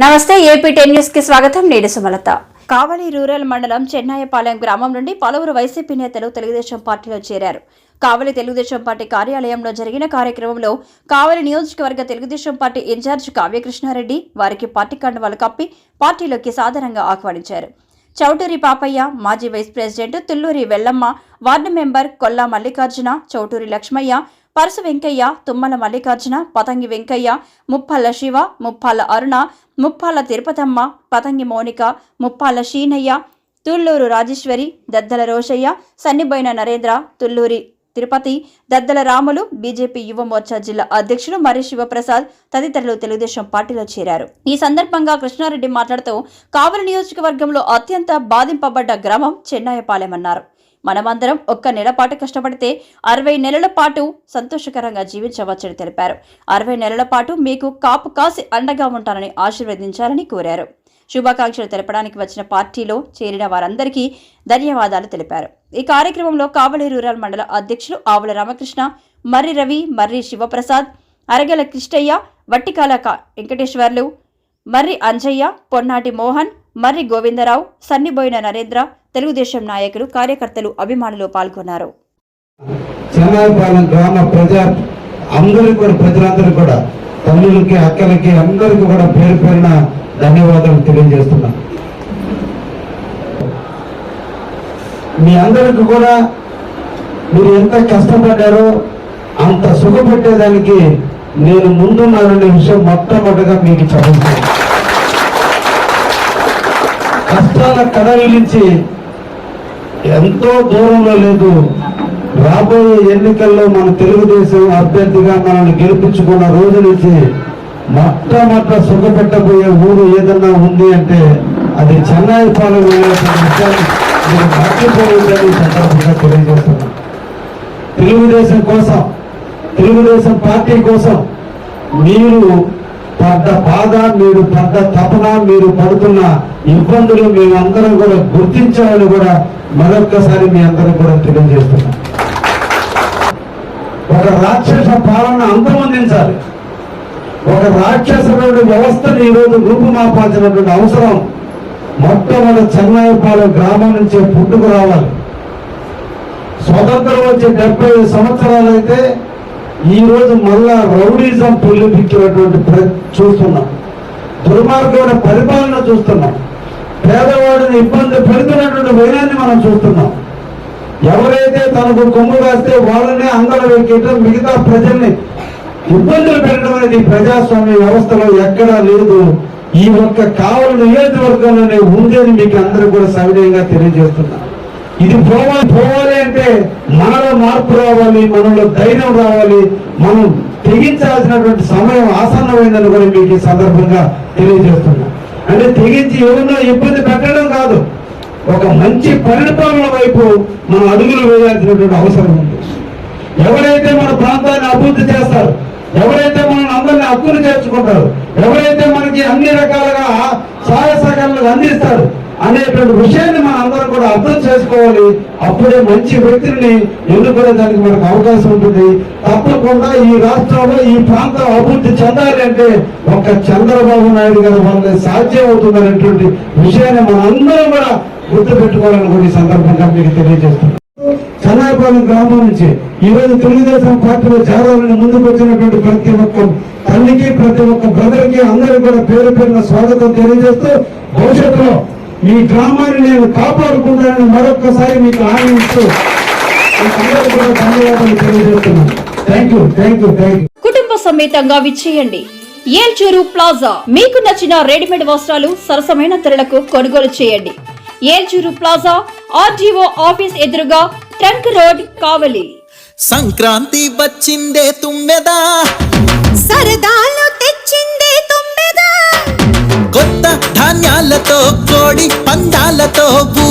నమస్తే AP ten న్యూస్కి స్వాగతం. నేడు సుమలత. కావలి రూరల్ మండలం చెన్నాయపాలెం గ్రామం నుండి పలువురు వైసీపీ నేతలు తెలుగుదేశం పార్టీలో చేరారు. కావలి తెలుగుదేశం పార్టీ కార్యాలయంలో జరిగిన కార్యక్రమంలో కావలి నియోజకవర్గ తెలుగుదేశం పార్టీ ఇన్ఛార్జ్ కావ్యకృష్ణారెడ్డి వారికి పార్టీ కండువాలు కప్పి పార్టీలోకి సాధారణంగా ఆహ్వానించారు. చౌటూరి పాపయ్య మాజీ vice president Tulluri Vellamma ward member Kolla Mallikarjuna Chowturi Lakshmaiah Parasu Venkaiah Tummala Mallikarjuna Patangi Venkaiah Muppala Siva Muppala Aruna Muppala Tirupatamma Patangi Mounika Muppala Seenayya Tulluru Rajeshwari Daddala Rosaiah Sanniboyina Narendra Tulluri Tirupati Daddala Ramulu BJP Yuva Morcha జిల్లా అధ్యక్షుడు మరి శివప్రసాద్ తదితరులు తెలుగుదేశం పార్టీలో చేరారు. ఈ సందర్భంగా కృష్ణారెడ్డి మాట్లాడుతూ కావలి నియోజకవర్గంలో అత్యంత బాధింపబడ్డ గ్రామం చెన్నాయపాలెమన్నారు మనమందరం ఒక్క నెల పాటు కష్టపడితే అరవై నెలల పాటు సంతోషకరంగా జీవించవచ్చని తెలిపారు. అరవై నెలల పాటు మీకు కాపు కాసి అండగా ఉంటానని ఆశీర్వదించాలని కోరారు. శుభాకాంక్షలు తెలపడానికి వచ్చిన పార్టీలో చేరిన వారందరికీ ధన్యవాదాలు తెలిపారు. ఈ కార్యక్రమంలో కావలి రూరల్ మండల అధ్యక్షులు ఆవుల రామకృష్ణ మర్రి రవి మర్రి శివప్రసాద్ అరగల కృష్ణయ్య వట్టికాల వెంకటేశ్వర్లు మర్రి అంజయ్య పొన్నాటి మోహన్ మర్రి గోవిందరావు సన్నిబోయిన నరేంద్ర తెలుగుదేశం నాయకులు కార్యకర్తలు అభిమానులు పాల్గొన్నారు. గ్రామ ప్రజా కూడా ప్రజలందరూ కూడా తల్లులకి అక్కలకి అందరికీ కూడా పేరు పేరున ధన్యవాదాలు తెలియజేస్తున్నా. మీ అందరికి కూడా మీరు ఎంత కష్టపడ్డారో అంత సుఖపెట్టేదానికి నేను ముందున్నాననే విషయం మొట్టమొదటిగా మీకు చెప్పాను కష్టాల కడలి నుంచి ఎంతో దూరంలో లేదు. రాబోయే ఎన్నికల్లో మన తెలుగుదేశం అభ్యర్థిగా మనల్ని గెలిపించుకున్న రోజు నుంచి మొట్టమొదట సుఖపెట్టబోయే ఊరు ఏదన్నా ఉంది అంటే అది చెన్నై పాలన మర్చిపోయిందని సందర్భంగా తెలియజేస్తున్నా తెలుగుదేశం కోసం తెలుగుదేశం పార్టీ కోసం మీరు పడ్డ బాధ మీరు పడ్డ తపన మీరు పడుతున్న ఇబ్బందులు మేమందరం కూడా గుర్తించాలని కూడా మరొక్కసారి మీ అందరూ కూడా తెలియజేస్తున్నాం. ఒక రాక్షస పాలన అంతమొందించాలి ఒక రాక్షసమైన వ్యవస్థను ఈరోజు రూపుమాపాల్సినటువంటి అవసరం మొట్టమొదటి చెన్నైపాలెం గ్రామం నుంచే పుట్టుకు రావాలి. స్వతంత్రం వచ్చే డెబ్బై సంవత్సరాలైతే ఈరోజు మళ్ళా రౌడీజం పెళ్ళిపించినటువంటి ప్ర- చూస్తున్నాం. దుర్మార్గమైన పరిపాలన చూస్తున్నాం. పేదవాడిని ఇబ్బంది పెడుతున్నటువంటి వైనాన్ని మనం చూస్తున్నాం. ఎవరైతే తనకు కొమ్ము రాస్తే వాళ్ళనే అందరూ వెక్కించడం మిగతా ప్రజల్ని ఇబ్బందులు పెట్టడం అనేది ప్రజాస్వామ్య వ్యవస్థలో ఎక్కడా లేదు. ఈ ఒక్క కావలి నియోజకవర్గంలోనే ఉంది అని మీకు అందరూ కూడా సవినయంగా తెలియజేస్తున్నారు ఇది పోవాలి పోవాలి అంటే మనలో మార్పు రావాలి మనలో ధైర్యం రావాలి మనం తెగించాల్సినటువంటి సమయం ఆసన్నమైందని కూడా మీకు ఈ సందర్భంగా తెలియజేస్తున్నా. అంటే తెగించి ఎవరినో ఇబ్బంది పెట్టడం కాదు ఒక మంచి పరిణామాల వైపు మనం అడుగులు వేయాల్సినటువంటి అవసరం ఉంది. ఎవరైతే మన ప్రాంతాన్ని అభివృద్ధి చేస్తారు ఎవరైతే మనల్ని అందరిని హక్కులు చేర్చుకుంటారు ఎవరైతే మనకి అన్ని రకాలుగా సహాయ సహకారాలు అందిస్తారు అనేటువంటి విషయాన్ని మన అందరం కూడా అర్థం చేసుకోవాలి. అప్పుడే మంచి వ్యక్తిని ఎన్నుకునేదానికి మనకు అవకాశం ఉంటుంది. తప్పకుండా ఈ రాష్ట్రంలో ఈ ప్రాంతం అభివృద్ధి చెందాలి అంటే ఒక్క చంద్రబాబు నాయుడు గారి వల్లే సాధ్యం అవుతుందనేటువంటి విషయాన్ని మన అందరం కూడా గుర్తు పెట్టుకోవాలని కూడా ఈ సందర్భంగా మీకు తెలియజేస్తున్నాను చన్నాయపాలెం గ్రామం నుంచి ఈ రోజు తెలుగుదేశం పార్టీలో చేరాలని ముందుకు వచ్చినటువంటి ప్రతి ఒక్క తల్లికి ప్రతి ఒక్క బ్రదర్కి కూడా పేరు పేరున స్వాగతం తెలియజేస్తూ భవిష్యత్తులో మీ గ్రామాన్ని నేను కాపాడుకుంటానని మరొక్కసారి మీకు హామీ ఇస్తూ మీకు అందరికీ కూడా ధన్యవాదాలు తెలియజేస్తున్నాను. Thank you thank you thank you కుటుంబ సమేతంగా విచ్చేయండి. ఏల్చూరు ప్లాజా. మీకు నచ్చిన రెడీమేడ్ వస్త్రాలు సరసమైన ధరలకు కొనుగోలు చేయండి. ఏల్చూరు ప్లాజా ఆర్డీఓ ఆఫీస్ ఎదురుగా ట్రంక్ రోడ్ కావలి. సంక్రాంతి వచ్చిందే తుమ్మెదా? సరదాలు Oh,